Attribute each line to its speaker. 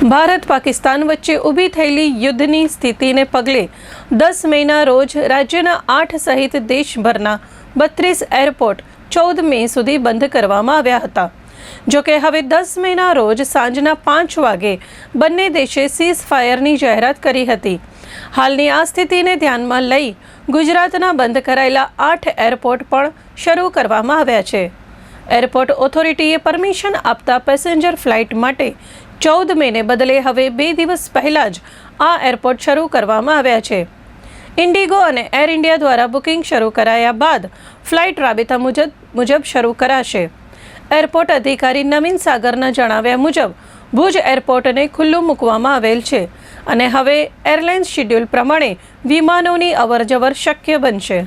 Speaker 1: ભારત પાકિસ્તાન વચ્ચે ઊભી થયેલી યુદ્ધની સ્થિતિને પગલે દસ મેના રોજ રાજ્યના આઠ સહિત દેશભરના બત્રીસ એરપોર્ટ ચૌદ મે સુધી બંધ કરવામાં આવ્યા હતા. જોકે હવે દસ મેના રોજ સાંજના પાંચ વાગે બંને દેશે સીઝ ફાયરની જાહેરાત કરી હતી. હાલની આ સ્થિતિને ધ્યાનમાં લઈ ગુજરાતના બંધ કરાયેલા આઠ એરપોર્ટ પણ શરૂ કરવામાં આવ્યા છે. એરપોર્ટ ઓથોરિટીએ પરમિશન આપતા પેસેન્જર ફ્લાઇટ માટે ચૌદ મેને બદલે હવે બે દિવસ પહેલાં જ આ એરપોર્ટ શરૂ કરવામાં આવ્યા છે. ઇન્ડિગો અને એર ઇન્ડિયા દ્વારા બુકિંગ શરૂ કરાયા બાદ ફ્લાઇટ રાબેતા મુજબ મુજબ શરૂ કરાશે. એરપોર્ટ અધિકારી નવીન સાગરના જણાવ્યા મુજબ, ભુજ એરપોર્ટને ખુલ્લું મૂકવામાં આવેલ છે અને હવે એરલાઇન્સ શેડ્યુલ પ્રમાણે વિમાનોની અવરજવર શક્ય બનશે.